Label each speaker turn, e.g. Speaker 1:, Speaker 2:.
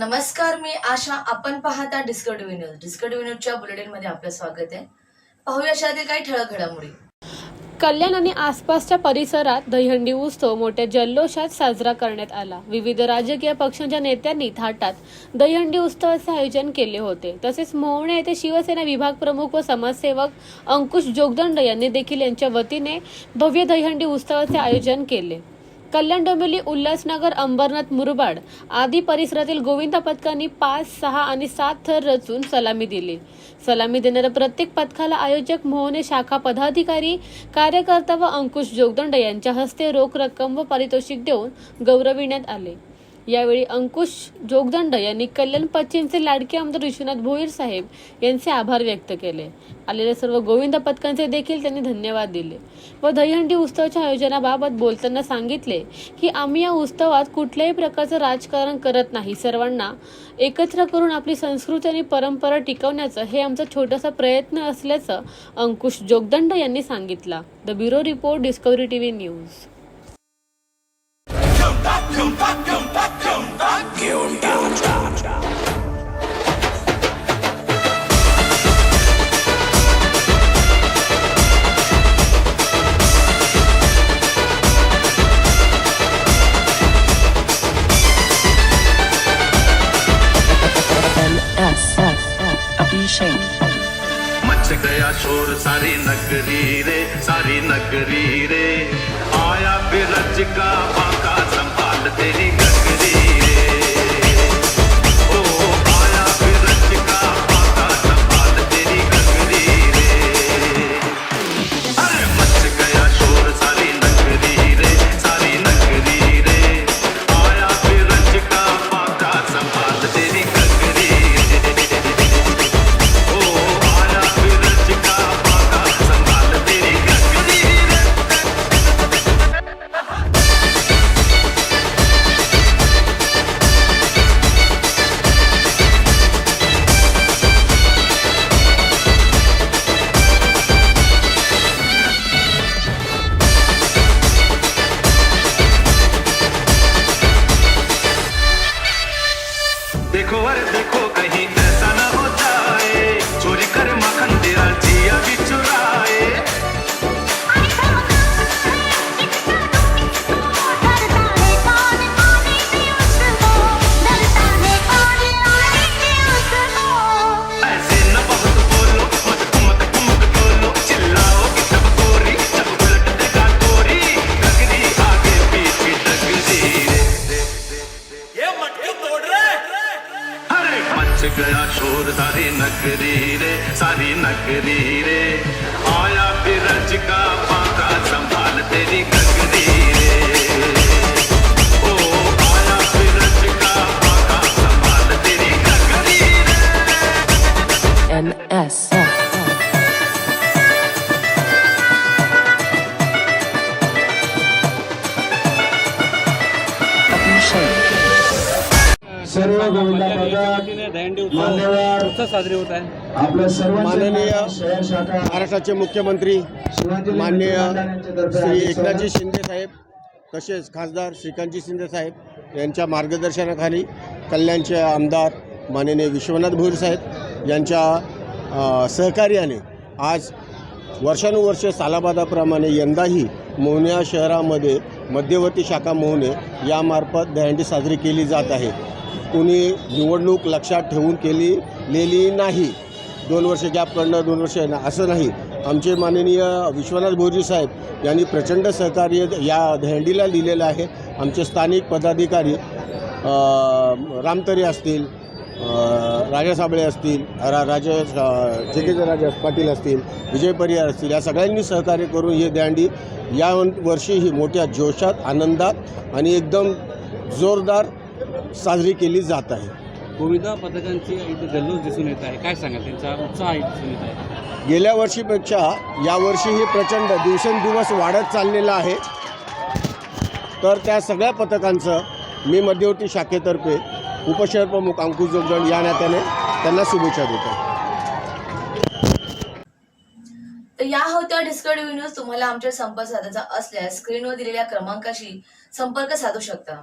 Speaker 1: नमस्कार मी आशा. आपण पाहता डिस्कवरी न्यूज. डिस्कवरी न्यूजच्या बुलेटिनमध्ये आपलं स्वागत आहे. पाहूया अशातील काही ठळक घडामोडी.
Speaker 2: कल्याण आणि आसपासच्या परिसरात दहीहंडी उत्सव मोठ्या जल्लोषात साजरा करण्यात आला. विविध राजकीय पक्षांच्या नेत्यांनी थाटात दहीहंडी उत्सवाचे आयोजन केले होते. तसेच मोहणे येथे शिवसेना विभाग प्रमुख व समाजसेवक अंकुश जोगदंड यांनी देखील यांच्या वतीने भव्य दहीहंडी उत्सवाचे आयोजन केले. कल्याण डोंबिवली उल्हासनगर अंबरनाथ मुरबाड आदी परिसरातील गोविंद पथकांनी पाच सहा आणि सात थर रचून सलामी दिली. सलामी देणाऱ्या प्रत्येक पथकाला आयोजक मोहने शाखा पदाधिकारी कार्यकर्ता व अंकुश जोगदंड यांच्या हस्ते रोख रक्कम व पारितोषिक देऊन गौरविण्यात आले. यावेळी अंकुश जोगदंड यांनी कल्याण पश्चिमचे लाडके आमदार विश्वनाथ भोईर साहेब यांचे आभार व्यक्त केले. आलेल्या सर्व गोविंद पथकांचे देखील त्यांनी धन्यवाद दिले. व दहीहंडी उत्सवाच्या आयोजनाबाबत बोलताना सांगितले की आम्ही या उत्सवात कुठल्याही प्रकारचं राजकारण करत नाही. सर्वांना एकत्र करून आपली संस्कृती आणि परंपरा टिकवण्याचं हे आमचा छोटासा प्रयत्न असल्याचं अंकुश जोगदंड यांनी सांगितलं. The bureau report Discovery TV news.
Speaker 3: Much गया शोर सारी नगरी रे सारी नगरी रे आया बिरज का बाका तेरी अरे मच गया शोर सारी नगरी रे सारी नगरी रे। आया बिरज का पाका संभाल तेरी
Speaker 4: सर्व
Speaker 5: साजरे होत आहे.
Speaker 6: माननीय महाराष्ट्राचे मुख्यमंत्री माननीय श्री एकनाथजी. शिंदे साहेब तसेच खासदार श्रीकांतजी शिंदे साहेब यांच्या मार्गदर्शनाखाली कल्याणचे आमदार माननीय विश्वनाथ भोईर साहेब यांच्या सहकार्याने आज वर्षानुवर्ष सालाबादाप्रमाणे यंदाही मोहनिया शहरामध्ये मध्यवर्ती शाखा मोहने यामार्फत दहंडी साजरी केली जात आहे. कुणी निवडणूक लक्षात ठेवून केली लेली नाही. दोन वर्ष गॅप करणं दोन वर्ष येणं असं नाही. आमचे माननीय विश्वनाथ भोजी साहेब यांनी प्रचंड सहकार्य या दहंडीला दिलेलं आहे. आमचे स्थानिक पदाधिकारी रामतरे असतील राजा साबळे असतील रा राजा जगेंद्र राजा पाटील असतील विजय परिहार असतील या सगळ्यांनी सहकार्य करून ही दांडी या वर्षीही मोठ्या जोशात आनंदात आणि एकदम जोरदार साजरी केली जात आहे.
Speaker 5: गोविंदा पथकांची इथे जल्लोष दिसून येत आहे. काय सांगाल? त्यांचा उत्साह दिसून येत आहे.
Speaker 6: गेल्या वर्षीपेक्षा यावर्षीही प्रचंड दिवसेंदिवस वाढत चाललेला आहे. तर त्या सगळ्या पथकांचं मी मध्यवर्ती शाखेतर्फे उपशहर प्रमुख अंकुश जोगदंड या नात्याने त्यांना शुभेच्छा देतो.
Speaker 1: तर या होत्या डिस्कवरी न्यूज तुम्हाला आमच्या संपर्क साधायचा असल्यास स्क्रीनवर दिलेल्या क्रमांकाशी संपर्क साधू शकता.